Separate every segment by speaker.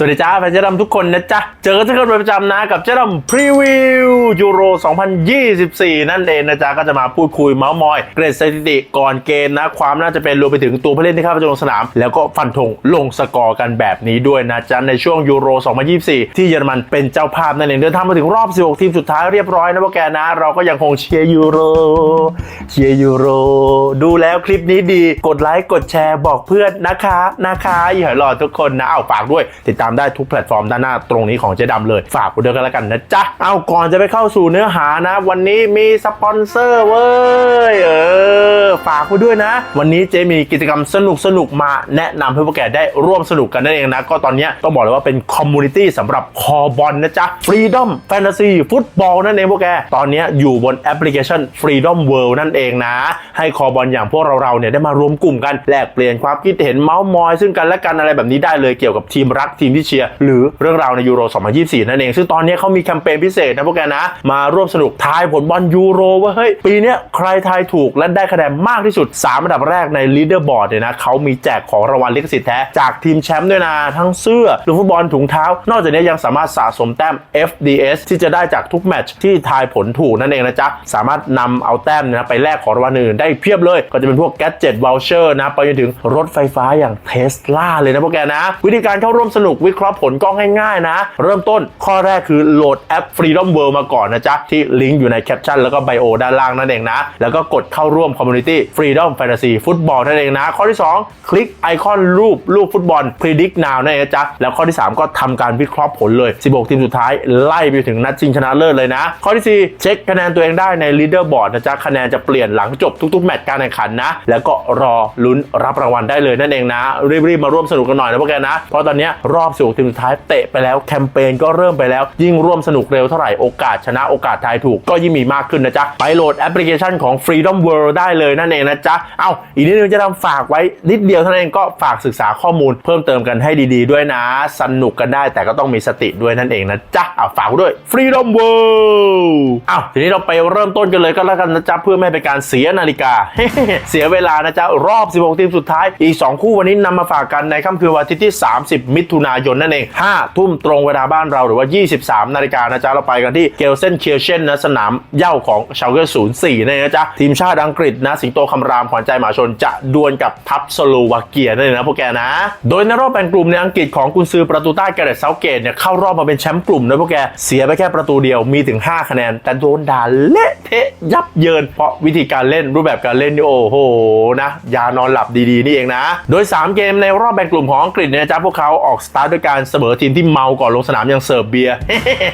Speaker 1: สวัสดีจ้าแฟนเจ๊ดำทุกคนนะจ๊ะ เจอกันทุกคนเป็นประจำนะกับเจ๊ดำพรีวิวยูโร 2024 นั่นเองนะจ๊ะ ก็จะมาพูดคุยเมาส์มอย เกรดสถิติก่อนเกมนะ ความน่าจะเป็นรวมไปถึงตัวผู้เล่นที่เข้าไปลงสนาม แล้วก็ฟันธงลงสกอร์กันแบบนี้ด้วยนะจ๊ะ ในช่วงยูโร 2024 ที่เยอรมันเป็นเจ้าภาพนั่นเองเดินทางมาถึงรอบ 16 ทีมสุดท้ายเรียบร้อยนะพวกแกนะ เราก็ยังคงเชียร์ยูโรเชียร์ยูโรดูแล้วคลิปนี้ดีกดไลค์กดแชร์บอกเพื่อนนะคะนะคะอย่าห้รอทุกคนนะเอาฝากด้วยติดตามได้ทุกแพลตฟอร์มด้านหน้าตรงนี้ของเจ๊ดำเลย ฝากกูด้วยกันแล้วกันนะจ๊ะ เอาก่อนจะไปเข้าสู่เนื้อหานะ วันนี้มีสปอนเซอร์เว้ย เออ ฝากกูด้วยนะ วันนี้เจ๊มีกิจกรรมสนุกสนุกมาแนะนำให้พวกแกได้ร่วมสนุกกันนั่นเองนะ ก็ตอนนี้ต้องบอกเลยว่าเป็นคอมมูนิตี้สำหรับคอบอลนะจ๊ะ Freedom Fantasy Football นั่นเองพวกแก ตอนนี้อยู่บนแอปพลิเคชัน Freedom World นั่นเองนะ ให้คอบอลอย่างพวกเราเราๆเนี่ยได้มารวมกลุ่มกันแลกเปลี่ยนความคิดเห็นเมาส์มอย ซึ่งกันและกันอะไรแบบนี้ได้เลยเกี่ยวกับทีมรักทีมที่เชียร์หรือเรื่องราวในยูโร 2024 นั่นเอง ซึ่งตอนนี้เขามีแคมเปญพิเศษนะพวกแกนะ มาร่วมสนุกทายผลบอลยูโรว่าเฮ้ย ปีนี้ใครทายถูกและได้คะแนนมากที่สุด 3 อันดับแรกในลีดเดอร์บอร์ดเนี่ยนะเขามีแจกของรางวัลลิขสิทธิ์แท้ จากทีมแชมป์ด้วยนะ ทั้งเสื้อลูกฟุตบอลถุงเท้า นอกจากนี้ยังสามารถสะสมแต้ม FDS ที่จะได้จากทุกแมตช์ที่ทายผลถูกนั่นเองนะจ๊ะสามารถนำเอาแต้มเนะไปแลกของรางวัลอื่นได้เพียบเลยก็จะเป็นพวกแกจ็ตว o ลเชอร์นะไปจนถึงรถไฟฟ้าอย่างเทสลาเลยนะพวกแกนะ วิธีการเข้าร่วมสนุกวิเคราะห์ผลก็ง่ายๆนะ เริ่มต้นข้อแรกคือโหลดแอป Freedom World มาก่อนนะจ๊ะ ที่ลิงก์อยู่ในแคปชั่นแล้วก็ไบโอด้านล่างนั่นเองนะ แล้วก็กดเข้าร่วมคอมมูนิตี้ Freedom Fantasy Football นั่นเองนะ ข้อที่ 2 คลิกไอคอนรูปรูปฟุตบอล Predict Now นั่นเองจ๊ะ แล้วข้อที่ 3 ก็ทำการวิเคราะห์ผลเลย 16 ทีมสุดท้ายไล่ไปถึงนัดชิงชนะเลิศเลยนะ ข้อที่ 4 เช็คคะแนนตัวเองได้ใน Leader Board นะจ๊ะคะแนนจะเปลี่ยนหลังจบทุกๆแมตช์การแข่งขันนะ แล้วก็รอลุ้นรับรางวัลได้เลยนั่นเองนะรีบๆมาร่วมสนุกกันหน่อยนะพวกแกนะเพราะตอนนี้รอบ16ทีมสุดท้ายเตะไปแล้วแคมเปญก็เริ่มไปแล้ว ยิ่งร่วมสนุกเร็วเท่าไหร่โอกาสชนะโอกาสทายถูกก็ยิ่งมีมากขึ้นนะจ๊ะ ไปโหลดแอปพลิเคชันของ Freedom World ได้เลยนั่นเองนะจ๊ะ เอาอีกนิดนึงจะทำฝากไว้นิดเดียวเท่านั้นเองก็ฝากศึกษาข้อมูลเพิ่มเติมกันให้ดีๆด้วยนะ สนุกกันได้แต่ก็ต้องมีสติด้วยนั่นเองนะจ๊ะเอาฝากด้วย Freedom World เอาทีนี้เราไปเริ่มต้นกันเลยก็แล้วกันนะจ๊ะเพื่อไม่ให้เป็นการเสียนาฬิกา เสียเวลานะจ๊ะรอบ 16 ทีมสุดท้ายอีก 2 คู่วันนี้นำมาฝากกันในค่ำคืนวันอาทิตย์ที่ 30 มิถุนายยนนั่นเอง5ทุ่มตรงเวลาบ้านเราหรือว่า 23 นาฬิกานะจ๊ะเราไปกันที่เกลเซนเคียเชนนะสนามเย้าของชาวเกอร์04นั่นเองนะจ๊ะทีมชาติอังกฤษนะสิงโตคำรามขวัญใจหมาชนจะดวลกับทัพสโลวาเกียนั่นเองนะพวกแกนะ โดยในรอบแบ่งกลุ่มในอังกฤษของกุนซือประตูใต้แกเรตเซาเกตเนี่ยเข้ารอบมาเป็นแชมป์กลุ่มนะพวกแกเสียไปแค่ประตูเดียวมีถึง 5 คะแนน แต่โดนด่าเละเทะยับเยิน เพราะวิธีการเล่นรูปแบบการเล่นนี่โอ้โหนะยานอนหลับดีๆนี่เองนะ โดย 3 เกมในรอบแบ่งกลุ่มของอังกฤษเนี่ยนะจ๊ะพวกเขาออกสตาร์ด้วยการเสมอทีมที่เมาก่อนลงสนามอย่างเซอร์เบีย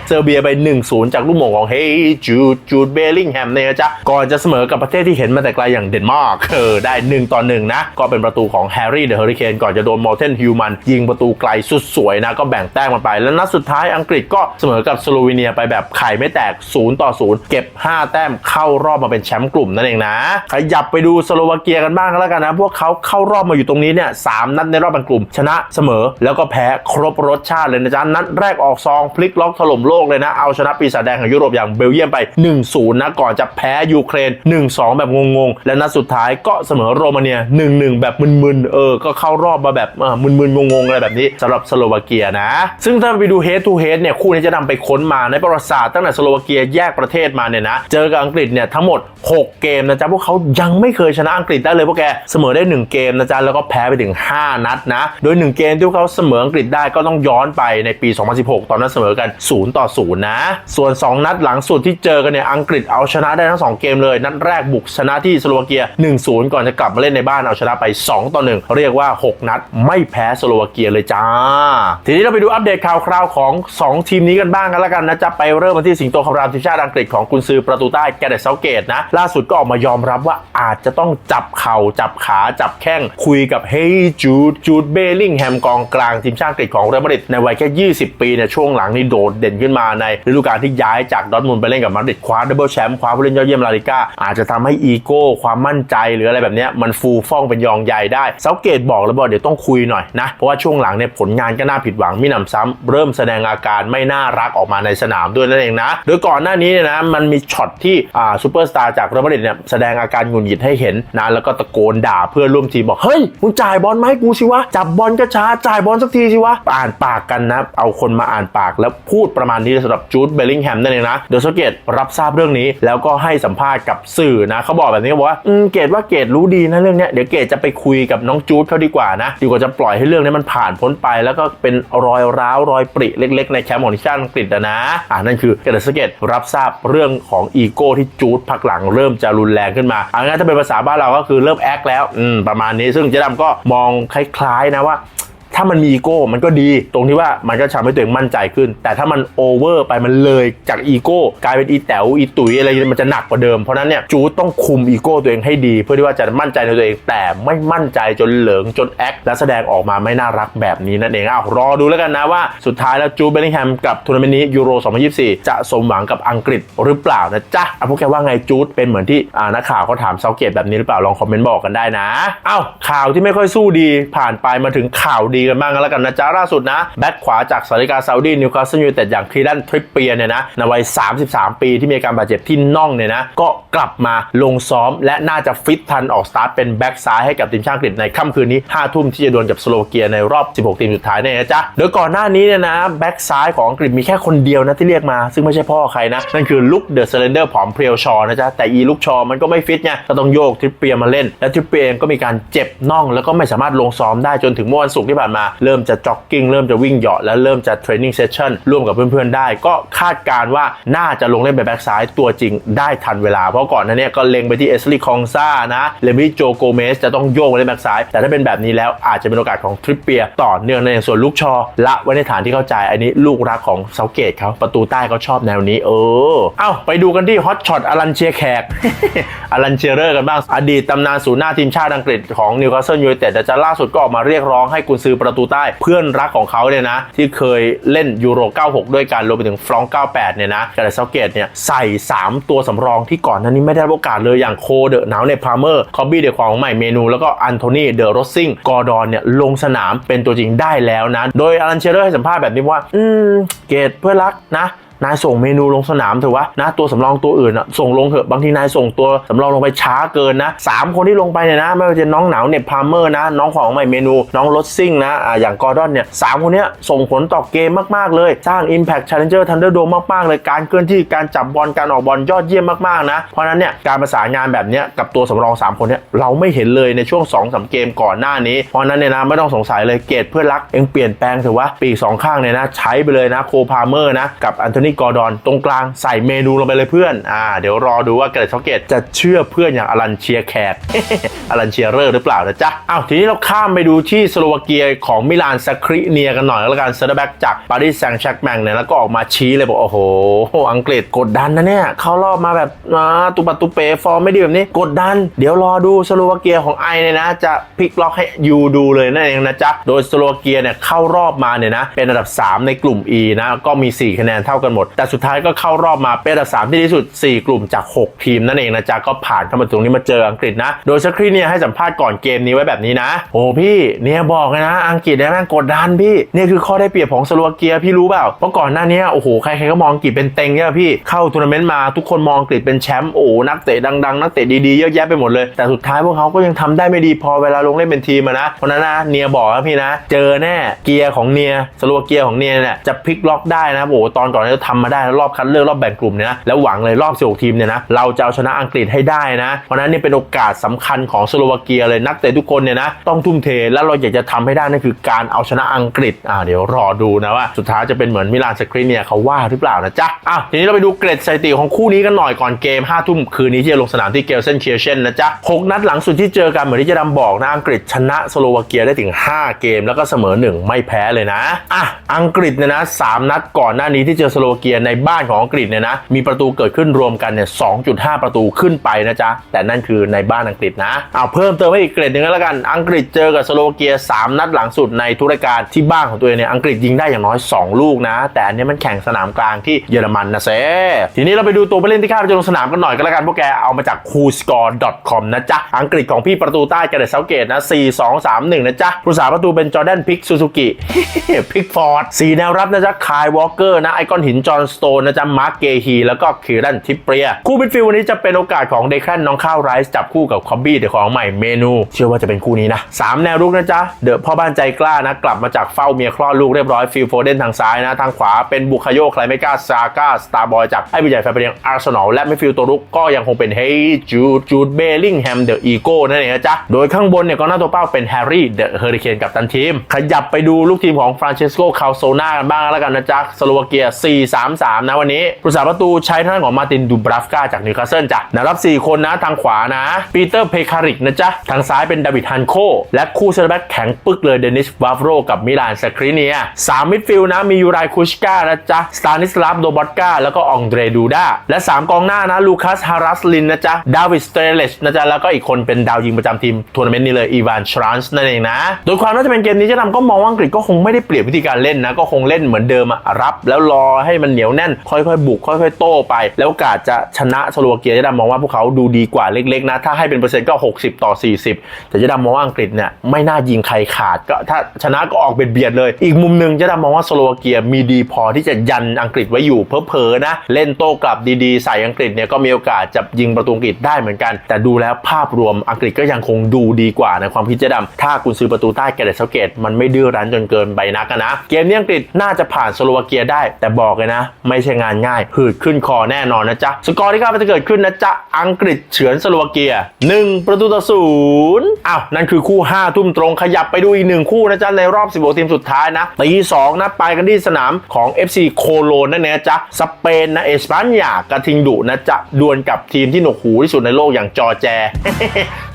Speaker 1: เซอร์เบียไป 1-0 จากลูกโมงของเฮจูดจูดเบลลิงแฮมเนี่ยนะจ๊ะก่อนจะเสมอกับประเทศที่เห็นมาแต่ไกลอย่างเดนมาร์กเออได้ 1 ต่อ 1 นะ ก็เป็นประตูของแฮร์รี่เดอะเฮอริเคนก่อนจะโดนมอร์เทนฮิวมันยิงประตูไกลสุดสวยนะ ก็แบ่งแต้มกันไป แล้วนัดสุดท้ายอังกฤษก็เสมอกับสโลวีเนียไปแบบไข่ไม่แตก 0 ต่อ 0 เก็บ 5 แต้มเข้ารอบมาเป็นแชมป์กลุ่มนั่นเองนะขยับไปดูสโลวาเกียกันบ้างก็แล้วกันนะพวกเขาเข้ารอบมาอยู่ตรงนี้เนี่ยสามนัดในรอบแบ่งกลุ่ม ชนะเสมอแล้วก็แพ้ครบรสชาติเลยนะจ๊ะ นัดแรกออกซองพลิกล็อกถล่มโลกเลยนะ เอาชนะปีศาจแดงของยุโรปอย่างเบลเยียมไป 1-0 นะ ก่อนจะแพ้ยูเครน 1-2 แบบงงๆ และนัดสุดท้ายก็เสมอโรมาเนีย 1-1 แบบมึนๆ เออ ก็เข้ารอบมาแบบมึนๆ งงๆ อะไรแบบนี้สำหรับสโลวาเกียนะ ซึ่งถ้าไปดู head to head เนี่ยคู่นี้จะนำไปค้นมาในประวัติศาสตร์ตั้งแต่สโลวาเกียแยกประเทศมาเนี่ยนะเจอกับอังกฤษเนี่ยทั้งหมด 6 เกมนะจ๊ะพวกเขายังไม่เคยชนะอังกฤษได้เลยพวกแกเสมอได้ 1 เกมนะจ๊ะแล้วก็แพ้ไปถึง 5 นัดนะ โดย 1 เกมที่พวกเขาเสมออังกฤษได้ก็ต้องย้อนไปในปี 2016 ตอนนั้นเสมอกัน 0 ต่อ 0 นะ ส่วน 2 นัดหลังสุดที่เจอกันเนี่ยอังกฤษเอาชนะได้ทั้ง 2 เกมเลย นัดแรกบุกชนะที่สโลวาเกีย 1-0 ก่อนจะกลับมาเล่นในบ้านเอาชนะไป 2 ต่อ 1 เรียกว่า 6 นัดไม่แพ้สโลวาเกียเลยจ้า ทีนี้เราไปดูอัปเดตข่าวคราวของ 2 ทีมนี้กันบ้างกันแล้วกันนะจะไปเริ่มกันที่สิงโตคำรามทีมชาติอังกฤษของกุนซือประตูใต้แกเดตเซาเกตนะล่าสุดก็ออกมายอมรับว่าอาจจะต้องจับเข่าจับขาจับแข้งคุยกับเฮยจูดจูดเบลลิงแฮมกองกลางทีมชาติอังกฤษของเรอัลมาดริดในวัยแค่ 20 ปีเนี่ยช่วงหลังนี่โดดเด่นขึ้นมาในฤดูกาลที่ย้ายจากดอทมุนไปเล่นกับมาดริดคว้าดับเบิลแชมป์คว้าผู้เล่นยอดเยี่ยมลาลิก้าอาจจะทำให้อีโก้ความมั่นใจหรืออะไรแบบนี้มันฟูฟ่องเป็นยองใหญ่ได้เซาเกตบอกแล้วบอกเดี๋ยวต้องคุยหน่อยนะเพราะว่าช่วงหลังเนี่ยผลงานก็น่าผิดหวังมิหนำซ้ำเริ่มแสดงอาการไม่น่ารักออกมาในสนามด้วยนั่นเองนะ โดยก่อนหน้านี้เนี่ยนะมันมีช็อตที่อ่าซูเปอร์สตาร์จากเรอัลมาดริดเนี่ยแสดงอาการหงุดหงิดให้เห็นนะแล้วก็ตะโกนด่าเพื่อนร่วมทีมบอกเฮ้ยมึงจ่ายบอลมาให้กูสิวะจับบอลก็ช้าจ่ายบอลสักทีสิวะอ่านปากกันนะ เอาคนมาอ่านปากแล้วพูดประมาณนี้สำหรับจูดเบลลิงแฮมนั่นเองนะเดอะสเกตรับทราบเรื่องนี้ แล้วก็ให้สัมภาษณ์กับสื่อนะเขาบอกแบบนี้บอกว่าเกตว่าเกตรู้ดีนะเรื่องนี้เดี๋ยวเกตจะไปคุยกับน้องจูดเขาดีกว่านะดีกว่าจะปล่อยให้เรื่องนี้มันผ่านพ้นไป แล้วก็เป็นรอยร้าวรอยปริเล็ก ๆ ในแคมป์ของทีมชาติอังกฤษนะอ่านั่นคือเดอะสเกตรับทราบเรื่องของอีโก้ที่จูดพักหลังเริ่มจะรุนแรงขึ้นมาเอางั้นถ้าเป็นภาษาบ้านเราก็คือเริ่มแอคแล้วอืมประมาณนี้ซึ่งเจ๊ดำก็มองคล้ายๆนะว่า ถ้ามันมีอีโก้มันก็ดี ตรงที่ว่ามันก็ทำให้ตัวเองมั่นใจขึ้น แต่ถ้ามันโอเวอร์ไปมันเลยจากอีโก้กลายเป็นอีแต๋วอีตุ๋ยอะไรมันจะหนักกว่าเดิม เพราะนั้นเนี่ยจูดต้องคุมอีโก้ตัวเองให้ดี เพื่อที่ว่าจะมั่นใจในตัวเอง แต่ไม่มั่นใจจนเหลิงจนแอคและแสดงออกมาไม่น่ารักแบบนี้นั่นเองอ้าวรอดูแล้วกันนะว่าสุดท้ายแล้วจูดเบลลิงแฮมกับทัวร์นาเมนต์นี้ยูโร 2024 จะสมหวังกับอังกฤษหรือเปล่านะจ๊ะอะพวกแกว่าไงจูดเป็นเหมือนที่นักข่าวเขาถามเซาเกตแบบนี้หรือเปล่าลองคอมเมนต์บอกกันได้นะอ้าวข่าวที่ไม่ค่อยสู้ดีผ่านไปมาถึงข่าวดีกันบ้างกันแล้วกันนะจ๊ะล่าสุดนะ แบ็คขวาจากสาริกาซาอุดีนิวคาสเซิลยูไนเต็ดอย่างคลีดันทริปเปียเนี่ยนะในวัย 33 ปีที่มีอาการบาดเจ็บที่น่องเนี่ยนะก็กลับมาลงซ้อม และน่าจะฟิตทันออกสตาร์ทเป็นแบ็คซ้ายให้กับทีมชาติอังกฤษในค่ำคืนนี้5ทุ่มที่จะดวลกับสโลวาเกียในรอบ 16 ทีมสุดท้ายเนี่ยนะจ๊ะโดยก่อนหน้านี้เนี่ยนะแบ็คซ้ายของอังกฤษมีแค่คนเดียวนะที่เรียกมา ซึ่งไม่ใช่พ่อใครนะ นั่นคือลุคเดอะเซเลนเดอร์ผอมเพรียวชอนะจ๊ะแต่อีลุคชอมันก็ไม่ฟิตไงก็ต้องโยกทริปเปียมาเล่น และทริปเปียก็มีการเจ็บน่องแล้วก็ไม่สามารถลงซ้อมได้จนถึงเมื่อวันศุกร์ที่ผ่านมา เริ่มจะจ็อกกิ้งเริ่มจะวิ่งเหยาะและเริ่มจะเทรนนิ่งเซสชั่นร่วมกับเพื่อนๆได้ ก็คาดการณ์ว่าน่าจะลงเล่นเป็นแบ็กซ้ายตัวจริงได้ทันเวลา เพราะก่อนหนั้นเนี่ยก็เล็งไปที่เอสลีคองซ่านะเลมิโจโกเมสจะต้องโยกมาเล่นแบ็กซ้าย แต่ถ้าเป็นแบบนี้แล้วอาจจะเป็นโอกาสของทริปเปียต่อเนื่องในส่วนลูกชอละไว้ในฐานที่เข้าใจอันนี้ลูกรักของเซาเกตเขาประตูใต้เขาชอบแนวนี้ เออ เอ้าไปดูกันที่ฮอตช็อตอลันเชียแขกอลันเชียเรอร์กันบ้างอดีตตำนานศูนย์หน้าทีมชาติอังกฤษของนิวคาสเซิลยูไนเต็ดแต่จะล่าสุดก็ออกมาเรียกร้องให้กุนซือประตูใต้เพื่อนรักของเขาเนี่ยนะ ที่เคยเล่นยูโร 96 ด้วยกันรวมไปถึงฟรองก์98 เนี่ยนะกาเลเซาเกตเนี่ยใส่ 3 ตัวสำรองที่ก่อนหน้านี้ไม่ได้โอกาสเลยอย่างโคเดอะหนาวเนพาร์เมอร์คอบบี้เดอะของใหม่เมนู แล้วก็อันโทนีเดอะโรสซิงกอร์ดอนเนี่ยลงสนามเป็นตัวจริงได้แล้วนะ โดยอารันเชเลอร์ให้สัมภาษณ์แบบนี้ว่า อืม เกตเพื่อนรักนะ นายส่งเมนูลงสนามเถอะวะนะตัวสำรองตัวอื่นอะส่งลงเถอะบางทีนายส่งตัวสำรองลงไปช้าเกินนะสามคนที่ลงไปเนี่ยนะไม่ว่าจะน้องหนาวเน็ตพาร์เมอร์นะน้องของใหม่เมนู น้องรถซิ่งนะอ่าอย่างกอร์ดอนเนี่ยสามคนเนี้ยส่งผลต่อเกมมากๆเลย สร้าง Impact Challenger Thunderdome มากๆเลยการเคลื่อนที่การจับบอลการออกบอลยอดเยี่ยมมากๆนะเพราะนั้นเนี่ยการประสานงานแบบเนี้ยกับตัวสำรอง 3 คนเนี้ยเราไม่เห็นเลยในช่วง2อสเกมก่อนหน้านี้ เพราะนั้นเนี่ยนะไม่ต้องสงสัยเลยเกตเพื่อรักเองเปลี่ยนแปลงเถอะวะปีสองข้างเนี่ยนะใช้ไปเลยนะโคพาเมอร์นะกับอันโทนีกอร์ดอน ตรงกลางใส่เมนูลงไปเลยเพื่อน อ่า เดี๋ยวรอดูว่าเกรดช็อกเกตจะเชื่อเพื่อนอย่างอลันเชียแขกอลันเชียเรอร์หรือเปล่านะจ๊ะอ้าวทีนี้เราข้ามไปดูที่สโลวาเกียของมิลานสคริเนียกันหน่อยแล้วกันเซอร์แบ็กจากปารีสแซงต์แชร์กแมงเนี่ยแล้วก็ออกมาชี้เลยบอกโอ้โห อังกฤษกดดันนะเนี่ยเข้ารอบมาแบบอ่าตุปัตตุเปฟอร์มไม่ดีแบบนี้กดดัน เดี๋ยวรอดูสโลวาเกียของไอเนี่ยนะ จะพลิกล็อกให้ยูดูเลยนั่นเองนะจ๊ะโดยสโลวาเกียเนี่ยเข้ารอบมาเนี่ยนะเป็นอันดับ 3 ในกลุ่ม E นะก็มี 4 คะแนนเท่ากันหมด แต่สุดท้ายก็เข้ารอบมาเป็นอันดับ3ที่ดีสุด 4 กลุ่มจาก 6 ทีมนั่นเองนะจ๊ะก็ผ่านเข้ามาตรงนี้มาเจออังกฤษนะ โดยชักครีเนี่ยให้สัมภาษณ์ก่อนเกมนี้ไว้แบบนี้นะ โอ้พี่เนี่ยบอกเลยนะ อังกฤษเนี่ยแม่งกดดันพี่เนี่ยคือข้อได้เปรียบของสโลวาเกียพี่รู้เปล่าเพราะก่อนหน้านี้โอ้โหใครๆก็มองอังกฤษเป็นเต็งใช่ไหมพี่เข้าทัวร์นาเมนต์มาทุกคนมองอังกฤษเป็นแชมป์โอ้หนักเตะดังๆนักเตะดีๆเยอะแยะไปหมดเลย แต่สุดท้ายพวกเขาก็ยังทำได้ไม่ดีพอเวลาลงเล่นเป็นทีมนะเพราะนั้นนะเนียบอกนะพี่นะ เจอแน่เกียร์ของเนียสโลวาเกียของเนียเนี่ยจะพลิกล็อกได้นะโอ้ตอนก่อนเราทำมาได้แล้วรอบคัดเลือกรอบแบ่งกลุ่มเนี่ยนะแล้วหวังเลยรอบ 16 ทีมเนี่ยนะเราจะเอาชนะอังกฤษให้ได้นะ เพราะนั้นนี่เป็นโอกาสสำคัญของสโลวาเกียเลยนักเตะทุกคนเนี่ยนะต้องทุ่มเทแล้วเราอยากจะทำให้ได้นั่นคือการเอาชนะอังกฤษอ่าเดี๋ยวรอดูนะว่าสุดท้ายจะเป็นเหมือนมิลานสคริเนียเขาว่าหรือเปล่านะจ๊ะอะทีนี้เราไปดูเกรดสถิติของคู่นี้กันหน่อยก่อนเกม5ทุ่มคืนนี้ที่จะลงสนามที่เกลเซนเคียเชนนะจ๊ะหกนัดหลังสุดที่เจอกันเหมือนที่จะดำบอกนะอังกฤษชนะสโลวาเกียได้ถึง 5 เกม แล้วก็เสมอ 1 ไม่แพ้เลยนะอะอังกฤษเนี่ยนะสามนัดก่อนหน้านี้ที่เจอสโลวาเกียในบ้านของอังกฤษเนี่ยนะมีประตูเกิดขึ้นรวมกันเนี่ย 2.5 ประตูขึ้นไปนะจ๊ะ แต่นั่นคือในบ้านอังกฤษนะ เอาเพิ่มเติมให้อีกเกรดหนึ่งก็แล้วกัน อังกฤษเจอกับสโลวาเกีย 3 นัดหลังสุดในทุรการที่บ้านของตัวเองเนี่ย อังกฤษยิงได้อย่างน้อย 2 ลูกนะ แต่อันนี้มันแข่งสนามกลางที่เยอรมันนะเซ่ทีนี้เราไปดูตัวผู้เล่นที่คาดว่าจะลงสนามกันหน่อยก็แล้วกันพวกแกเอามาจาก coolscore.com นะจ๊ะ อังกฤษของพี่ประตูใต้กระเดเซาเกตนะ 4 2 3 1 นะจ๊ะ ผู้สาประตูเป็นจอร์แดนพิกซูซูกิ พิกฟอร์ดสีแนวรับนะจ๊ะ คายวอลเกอร์นะ ไอคอนหินจอห์นสโตนนะจ๊ะมาร์กเกฮีแล้วก็คีรันทิปเปีย คู่มิดฟิลด์วันนี้จะเป็นโอกาสของเดคแคนน้องข้าวไรส์จับคู่กับคอบบี้เดี๋ยวของใหม่เมนู เชื่อว่าจะเป็นคู่นี้นะสามแนวรุกนะจ๊ะเดอะพ่อบ้านใจกล้านะกลับมาจากเฝ้าเมียคลอดลูกเรียบร้อยฟิลโฟเดนทางซ้ายนะ ทางขวาเป็นบุคาโยไคลเมกาซาก้าสตาร์บอยจากไอ้ผู้ใหญ่แฟนเพลงอาร์เซนอลและมิดฟิลด์ตัวรุกก็ยังคงเป็นเฮจูดจูดเบลลิงแฮมเดอะอีโก้นั่นเองนะจ๊ะโดยข้างบนเนี่ยก็หน้าตัวเป้าเป็นแฮร์รี่เดอะเฮอริเคนกับตันทีมขยับไปดูลูกทีมของฟรานเชสโกคาโซนากันบ้างแล้วกันนะจ๊ะสโลวาเกีย4-3-3 นะวันนี้ผู้สาประตูใช้ทางด้านของมาตินดูบราฟกาจากนิวคาสเซิลจ้ะนวรับ 4 คนนะทางขวานะ ปีเตอร์เพคาริกนะจ๊ะ ทางซ้ายเป็นดาวิดฮันโค และคู่เซอร์แบ็กแข็งปึกเลยเดนิสวาฟโรกับมิลานสคริเนียสามมิดฟิลด์นะมียูไรคุชกานะจ๊ะสตานิสลาฟโดบอตกาแล้วก็องเดรดูดาและ 3 กองหน้านะลูคัสฮารัสลินนะจ๊ะดาวิดสเตเลชนะจ๊ะแล้วก็อีกคนเป็นดาวยิงประจำทีมทัวร์นาเมนต์นี้เลยอีวานชรานส์นั่นเองนะโดยความน่าจะเป็นเกมนี้เจะทำก็มองว่าอังกฤษก็คงไม่ได้เปลี่ยนวิธีการเล่นนะก็คงเล่นเหมือนเดิมอะรับแล้วรอให้มันเหนียวแน่น ค่อยๆ บุกค่อยๆ โต้ไป แล้วโอกาสจะชนะสโลวาเกียเจะดำมองว่าพวกเขาดูดีกว่าเล็กๆนะถ้าให้เป็นเปอร์เซ็นต์ก็ 60 ต่อ 40 แต่เจะดำมองว่าอังกฤษเนี่ยไม่น่ายิงใครขาดก็ถ้าชนะก็ออกเบียดๆเลย อีกมุมหนึ่งเจะดำมองว่าสโลวาเกียมีดีพอที่จะยันอังกฤษไว้อยู่เพอๆนะเล่นโต้กลับดีๆ ใส่อังกฤษเนี่ยก็มีโอกาสจะยิงประตูอังกฤษได้เหมือนกัน แต่ดูแล้วภาพรวมอังกฤษก็ยังคงดูดีกว่าในความคิดเจะดำถ้าคุณซื้อประตูใต้แกเรตเซเกตมันไม่ดื้อรั้นจนเกินไปนักนะ เกมนี้อังกฤษน่าจะผ่านสโลวาเกียได้แต่บอกเลยนะไม่ใช่งานง่ายหืดขึ้นคอแน่นอนนะจ๊ะ สกอร์ที่คาดว่าจะเกิดขึ้นนะจ๊ะ อังกฤษเฉือนสโลวาเกีย 1 ประตูต่อศูนย์อ้าว นั่นคือคู่ 5 ทุ่มตรงขยับไปดูอีกหนึ่งคู่นะจ๊ะ ในรอบ 16 ทีมสุดท้ายนะตีสองนะไปกันที่สนามของ FC โคโลนนั่นเองจ๊ะ สเปนนะเอสปันยากระทิงดุนะจ๊ะดวลกับทีมที่หนวกหูที่สุดในโลกอย่างจอแจ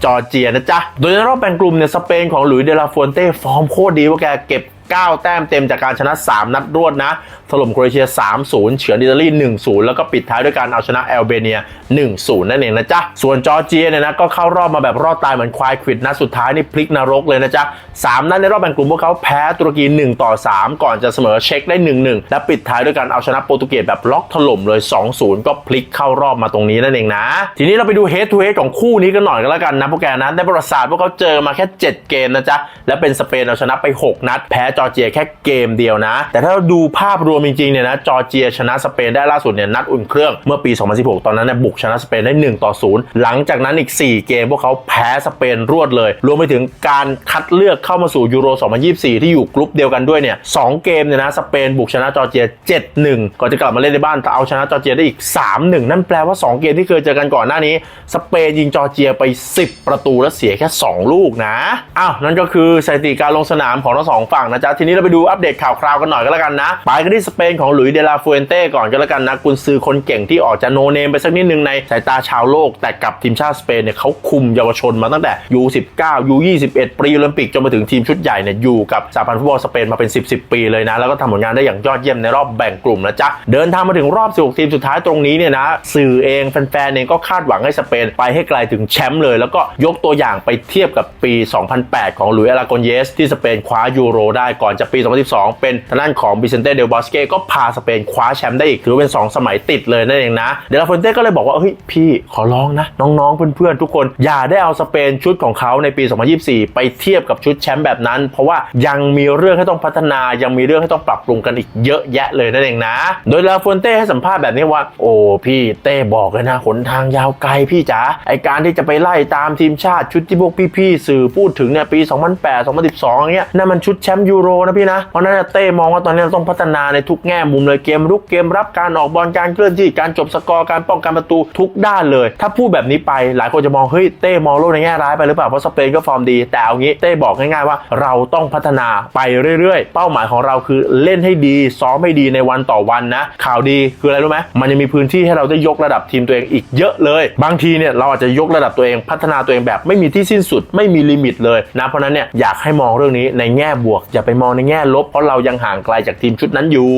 Speaker 1: จอเจียนะจ๊ะ โดยในรอบแบ่งกลุ่มเนี่ยสเปนของหลุยส์เดลาฟวนเต้ฟอร์มโคตรดีว่าแกเก็บ 9 แต้มเต็มจากการชนะ 3 นัดรวดนะถล่มโครเอเชีย 3-0 เฉือนอิตาลี 1-0 แล้วก็ปิดท้ายด้วยการเอาชนะแอลเบเนีย 1-0 นั่นเองนะจ๊ะ ส่วนจอร์เจียเนี่ยนะก็เข้ารอบมาแบบรอดตายเหมือนควายควิดนัดสุดท้ายนี่พลิกนรกเลยนะจ๊ะ 3 นัดในรอบแบ่งกลุ่มพวกเขาแพ้ตุรกี 1 ต่อ 3 ก่อนจะเสมอเช็กได้ 1-1 และปิดท้ายด้วยการเอาชนะโปรตุเกสแบบล็อกถล่มเลย 2-0 ก็พลิกเข้ารอบมาตรงนี้นั่นเองนะ ทีนี้เราไปดู head to head ของคู่นี้กันหน่อยกันแล้วกันนะพวกแกนะในประวัติศาสตร์พวกเขาเจอมาแค่ 7 เกมนะจ๊ะและเป็นสเปนเอาชนะไป 6 นัดแพ้จจอร์เจียแค่เกมเดียวนะ แต่ถ้าเราดูภาพรวมจริงๆเนี่ยนะจอร์เจียชนะสเปนได้ล่าสุดเนี่ยนัดอุ่นเครื่องเมื่อปี 2016 ตอนนั้นเนี่ยบุกชนะสเปนได้ 1 ต่อ 0 หลังจากนั้นอีก 4 เกมพวกเขาแพ้สเปนรวดเลย รวมไปถึงการคัดเลือกเข้ามาสู่ยูโร 2024 ที่อยู่กลุ่มเดียวกันด้วยเนี่ยสองเกมเนี่ยนะสเปนบุกชนะจอร์เจีย 7-1 ก่อนจะกลับมาเล่นในบ้านแต่เอาชนะจอร์เจียได้อีก 3-1 นั่นแปลว่า 2 เกมที่เคยเจอกันก่อนหน้านี้ สเปนยิงจอร์เจียไป 10 ประตูและเสียแค่ 2 ลูกนะอ้าวนั่นก็คือสถิติการลงสนามของทั้งสองฝั่งนะจ๊ะทีนี้เราไปดูอัปเดตข่าวคราวกันหน่อยก็แล้วกันนะ ไปกันที่สเปนของหลุยส์เดลาฟูเอนเต้ก่อนก็แล้วกันนะกุนซือคนเก่งที่ออกจะโนเนมไปสักนิดนึงในสายตาชาวโลก แต่กับทีมชาติสเปนเนี่ยเขาคุมเยาวชนมาตั้งแต่ U19 U21 ปรีโอลิมปิกจนมาถึงทีมชุดใหญ่เนี่ยอยู่กับสหพันธ์ฟุตบอลสเปนมาเป็น 10 10 ปีเลยนะ แล้วก็ทำผลงานได้อย่างยอดเยี่ยมในรอบแบ่งกลุ่มนะจ๊ะเดินทางมาถึงรอบ 16 ทีมสุดท้ายตรงนี้เนี่ยนะสื่อเองแฟนๆเองก็คาดหวังให้สเปนไปให้ไกลถึงแชมป์เลย แล้วก็ยกตัวอย่างไปเทียบกับปี 2008 ของหลุยส์อาราโกนเยสที่สเปนคว้ายูโรได้ก่อนจะปี 2012 เป็นทางด้านของบิเซนเต้เดลบอสเก้ก็พาสเปนคว้าแชมป์ได้อีกถือว่าเป็น 2 สมัยติดเลยนั่นเองนะเดลาฟอนเต้ก็เลยบอกว่าเฮ้ยพี่ขอร้องนะ น้องๆเพื่อนๆทุกคน อย่าได้เอาสเปนชุดของเขาในปี 2024 ไปเทียบกับชุดแชมป์แบบนั้น เพราะว่ายังมีเรื่องให้ต้องพัฒนายังมีเรื่องให้ต้องปรับปรุงกันอีกเยอะแยะเลยนั่นเองนะ โดยลาฟอนเต้ให้สัมภาษณ์แบบนี้ว่า โอ้พี่เต้บอกเลยนะหนทางยาวไกลพี่จ๋าไอการที่จะไปไล่ตามทีมชาติชุดที่พวกพี่ๆสื่อพูดถึงเนี่ยปี 2008 2012เงี้ยนั่นมันชุดแชมป์ยูโรนะพี่นะ เพราะนั้นเต้มองว่าตอนนี้เราต้องพัฒนาในทุกแง่มุมเลยเกมรุกเกมรับการออกบอลการเคลื่อนที่การจบสกอร์การป้องกันประตูทุกด้านเลย ถ้าพูดแบบนี้ไปหลายคนจะมองเฮ้ยเต้มองโลกในแง่ร้ายไปหรือเปล่าเพราะสเปนก็ฟอร์มดี แต่เอางี้เต้บอกง่ายๆว่าเราต้องพัฒนาไปเรื่อยๆ เป้าหมายของเราคือเล่นให้ดี ซ้อมให้ดีในวันต่อวันนะ ข่าวดีคืออะไรรู้ไหมมันยังมีพื้นที่ให้เราได้ยกระดับทีมตัวเองอีกเยอะเลย บางทีเนี่ยเราอาจจะยกระดับตัวเองพัฒนาตัวเองแบบไม่มีที่สิ้นสุด ไม่มีลิมิตเลยนะเพราะฉะนั้นเนี่ยอยากให้มองเรื่องนี้ในแง่บวกอย่าไปไปมองในแง่ลบเพราะเรายังห่างไกลจากทีมชุดนั้นอยู่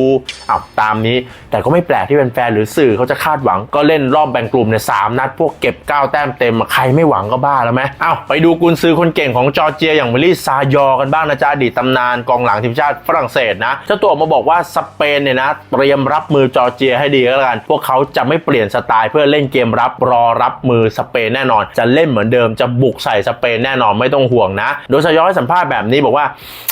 Speaker 1: อ้าวตามนี้ แต่ก็ไม่แปลกที่แฟนๆหรือสื่อเขาจะคาดหวังก็เล่นรอบแบ่งกลุ่มเนี่ยสามนัดพวกเก็บ 9 แต้มเต็มใครไม่หวังก็บ้าแล้วไหมอ้าวไปดูกุนซือคนเก่งของจอร์เจียอย่างวิลลี่ซายอกันบ้างนะจ๊ะอดีตตำนานกองหลังทีมชาติฝรั่งเศสนะเจ้าตัวออกมาบอกว่าสเปนเนี่ยนะเตรียมรับมือจอร์เจียให้ดีก็แล้วกัน พวกเขาจะไม่เปลี่ยนสไตล์เพื่อเล่นเกมรับรอรับมือสเปนแน่นอน จะเล่นเหมือนเดิมจะบุกใส่สเปนแน่นอนไม่ต้องห่วงนะ โดยซายอให้สัมภาษณ์แบบนี้บอกว่า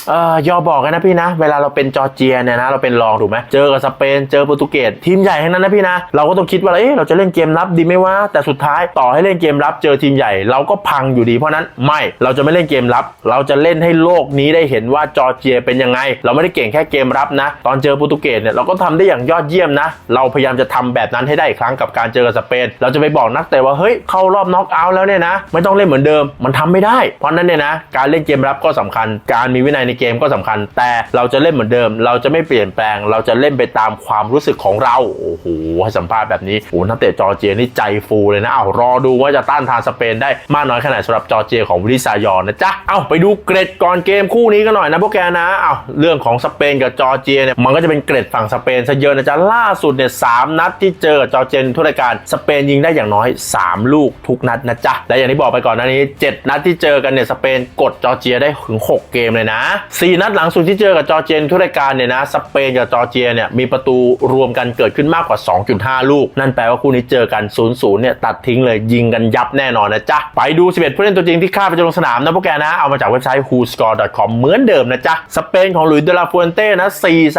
Speaker 1: เออยยอบอกกันนะพี่นะ เวลาเราเป็นจอร์เจียเนี่ยนะเราเป็นรองถูกไหมเจอกับสเปนเจอโปรตุเกสทีมใหญ่ทั้งนั้นนะพี่นะ เราก็ต้องคิดว่าเอ๊ะเราจะเล่นเกมรับดีไหมวะแต่สุดท้ายต่อให้เล่นเกมรับเจอทีมใหญ่ เราก็พังอยู่ดีเพราะนั้นไม่เราจะไม่เล่นเกมรับ เราจะเล่นให้โลกนี้ได้เห็นว่าจอร์เจียเป็นยังไง เราไม่ได้เก่งแค่เกมรับนะ ตอนเจอโปรตุเกสเนี่ยเราก็ทำได้อย่างยอดเยี่ยมนะ เราพยายามจะทำแบบนั้นให้ได้อีกครั้งกับการเจอกับสเปน เราจะไปบอกนักเตะว่าเฮ้ยเข้ารอบน็อกเอาท์แล้วเนี่ยนะ ไม่ต้องเล่นเหมือนเดิมมันทำไม่ได้ เพราะนั้นเนี่ยนะ การเล่นเกมรับก็สำคัญ การมีวินัยในเกมก็สำคัญ แต่เราจะเล่นเหมือนเดิม เราจะไม่เปลี่ยนแปลง เราจะเล่นไปตามความรู้สึกของเรา โอ้โหให้สัมภาษณ์แบบนี้โอ้โหนักเตะจอร์เจียนี่ใจฟูเลยนะเอารอดูว่าจะต้านทานสเปนได้มากน้อยขนาดสำหรับจอร์เจียของวิลิซายอนนะจ๊ะเอาไปดูเกรดก่อนเกมคู่นี้กันหน่อยนะพวกแกนะเอาเรื่องของสเปนกับจอร์เจียเนี่ยมันก็จะเป็นเกรดฝั่งสเปนซะเยอะนะจ๊ะล่าสุดเนี่ยสามนัดที่เจอจอร์เจียในทุกรายการสเปนยิงได้อย่างน้อย 3 ลูกทุกนัดนะจ๊ะและอย่างที่บอกไปก่อนหน้านี้ 7 นัดที่เจอกันเนี่ยสเปนกดจอร์เจียได้ถึง 6 เกมเลยนะ4นัดหลังสุดที่เจอกับจอร์เจียนทุกรายการเนี่ยนะสเปนกับจอร์เจียเนี่ยมีประตูรวมกันเกิดขึ้นมากกว่า 2.5 ลูก นั่นแปลว่าคู่นี้เจอกัน 0-0 เนี่ยตัดทิ้งเลยยิงกันยับแน่นอนนะจ๊ะ ไปดู 11 ผู้เล่นตัวจริงที่คาดว่าจะลงสนามนะพวกแกนะ เอามาจากเว็บไซต์ whoscore.com เหมือนเดิมนะจ๊ะ สเปนของหลุยส์เดลาฟูเอนเต้นะ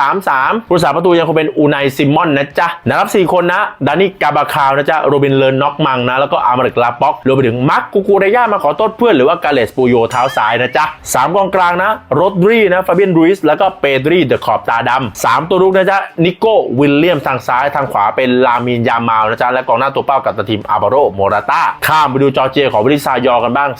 Speaker 1: 4-3-3ผู้รักษาประตูยังคงเป็นอูไนซิมอนนะจ๊ะนะครับ4คนนะดานิกาบาคาวนะจ๊ะโรบินเลนน็อกมังนะแล้วก็อามาริกลาป็อกรวมไปถึงมาร์คกูกูเรย่ามาขอโทษเพื่อนหรือว่ากาเลสปูโยเท้าซ้ายนะจ๊ะสามกองกลางนะโรดรีนะฟาเบียนรูอิสแล้วก็เปดรีเดอะขอบตาดำสามตัวรุกนะจ๊ะนิโก้วิลเลียมทางซ้ายทางขวาเป็นลามินยามาลนะจ๊ะและกองหน้าตัวเป้ากับทีมอาบาโรโมราตาข้ามไปดูจอร์เจียของวิลิซายอกันบ้าง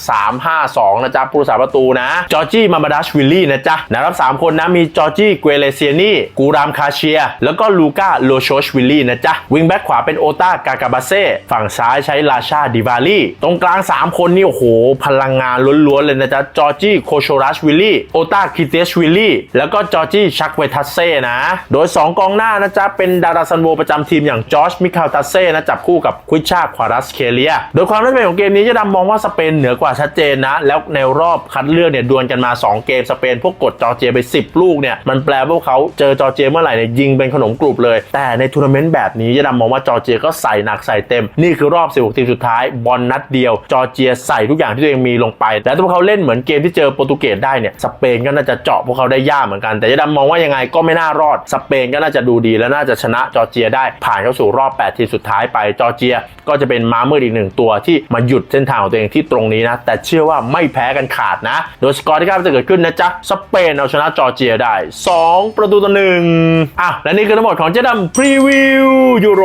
Speaker 1: 3-5-2 นะจ๊ะผู้รักษาประตูนะ จอร์จี้มามาดัชวิลลี่นะจ๊ะนะครับสามคนนะ มีจอร์จี้เกเรเซียนี่ กูรามคาเชีย แล้วก็ลูก้าโลโชชวิลลี่นะจ๊ะวิงแบ็กขวาเป็นโอตากากาบาเซ่ฝั่งซ้ายใช้ลาชาดิวาลี่ตรงกลาง 3 คนนี่โอ้โห พลังงานล้วนๆเลยนะจ๊ะจอร์จี้โคโชรัชวิลลี่โอตาคิเตสชวิลลี่ แล้วก็จอร์จี้ชักเวทัสเซ่นะ โดย 2 กองหน้านะจ๊ะ เป็นดาราซันโวประจำทีมอย่างจอร์จมิคาลตัสเซ่นะจับคู่กับควิชชาควารัสเคเลีย โดยความน่าจะเป็นของเกมนี้จะดำมองว่าสเปนเหนือกว่าชัดเจนนะ แล้วในรอบคัดเลือกเนี่ยดวลกันมา 2 เกมสเปนพวกกดจอร์เจียไป 10 ลูกเนี่ยมันแปลว่าพวกเขาเจอจอร์เจียเมื่อไหร่เนี่ยยิงเป็นขนมกรุบเลย แต่ในทัวร์นาเมนต์แบบนี้จะดำมองว่าจอร์เจียก็ใส่หนักใส่เต็ม นี่คือรอบ 16 ทีมสุดท้ายบอลนัดเดียว จอร์เจียใส่ทุกอย่างที่ตัวเองมีลงไปแต่ถ้าพวกเขาเล่นเหมือนเกมที่เจอโปรตุเกสได้เนี่ยสเปนก็น่าจะเจาะพวกเขาได้ยากเหมือนกัน แต่จดำมองว่ายังไงก็ไม่น่ารอด สเปนก็น่าจะดูดีและน่าจะชนะจอร์เจียได้ผ่านเข้าสู่รอบ 8 ทีมสุดท้ายไปจอร์เจีย ก็จะเป็นม้ามืดอีกหนึ่งตัวที่มาหยุดเส้นทางของตัวเองที่ตรงนี้นะ แต่เชื่อว่าไม่แพ้กันขาดนะ โดยสกอร์ที่คาดจะเกิดขึ้นนะจ๊ะ สเปนเอาชนะจอร์เจียได้ 2 ประตูต่อหนึ่งอะ และนี่คือทั้งหมดของเจ๊ดำพรีวิวยูโร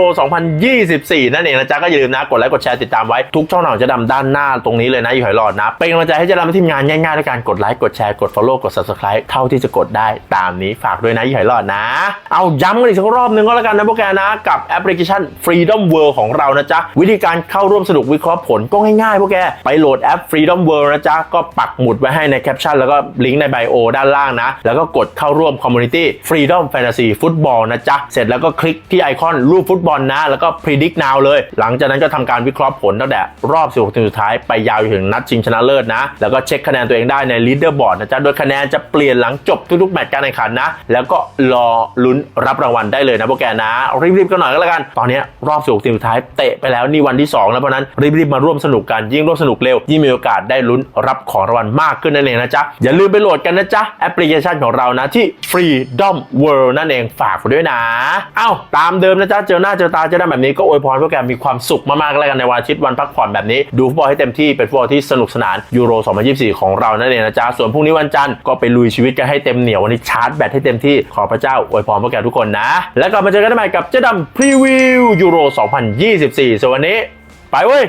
Speaker 1: 2024 นั่นเองนะจ๊ะ ก็อย่าลืมนะ กดไลค์ กดแชร์ ติดตามไว้ทุกช่องทางของเจ๊ดำด้านหน้าตรงนี้เลยนะอยู่หอยหลอดนะ เป็นกำลังใจให้เจ๊ดำและทีมงานง่ายๆด้วยการกดไลค์ กดแชร์ กด follow กด subscribe เท่าที่จะกดได้ตามนี้ฝากด้วยนะอยู่หอยหลอดนะ เอาย้ำกันอีกสักรอบหนึงก็แล้วกันนะพวกแกนะ กับแอปพลิเคชัน Freedom World ของเรานะจ๊ะ วิธีการเข้าร่วมสนุกวิเคราะห์ผลก็ง่ายๆพวกแก ไปโหลดแอป Freedom World นะจ๊ะ ก็ปักหมุดไว้ให้ในแคปชั่นแล้วก็ลิงก์ในไบโอด้านล่างนะ แล้วก็กดเข้าร่วมคอมมูนิตี้ Freedom Fantasy Football นะจ๊ะ เสร็จแล้วก็คลิกที่ไอคอนรูปฟุตบอลนะ แล้วก็ predict now เลย หลังจากนั้นก็ทำการวิเคราะห์ผลตั้งแต่รอบ 16ทีมสุดท้ายไปยาวถึงนัดชิงชนะเลิศนะ แล้วก็เช็คคะแนนตัวเองได้ใน leaderboard นะจ๊ะโดยคะแนนจะเปลี่ยนหลังจบทุกๆแมตช์การแข่งขันนะ แล้วก็รอลุ้นรับรางวัลได้เลยนะพวกแกนะ รีบๆกันหน่อยก็แล้วกัน ตอนนี้รอบ16ทีมสุดท้ายเตะไปแล้วนี่วันที่ 2 แล้วเพราะนั้นรีบๆมาร่วมสนุกกันยิ่งร่วมสนุกเร็ว ยิ่งมีโอกาสได้ลุ้นรับของรางวัลมากขึ้นนั่นเองนะจ๊ะอย่าลืมไปโหลดกันนะจ๊ะแอปพลิเคชันของเรานะที่ Freedom World นั่นเองฝากไว้ด้วยนะเอ้าตามเดิมนะจ๊ะเจอหน้าเจอตาเจอได้แบบนี้ก็อวยพรพวกแกมีความสุขมากๆแล้วกันในวันอาทิตย์วันพักผ่อนแบบนี้ ดูฟุตบอลให้เต็มที่เป็นฟุตบอลที่สนุกสนานยูโร 2024 ของเรานั่นเองนะจ๊ะส่วนพรุ่งนี้วันจันทร์ก็ไปลุยชีวิตกันให้เต็มเหนียววันนี้ชาร์จแบตให้เต็มที่ขอพระเจ้าอวยพรพวกแกทุกคนนะ แล้วกลับมาเจอกันได้ใหม่กับเจ๊ดำพรีวิวยูโร 2024ส่วนวันนี้ ไปเว้ย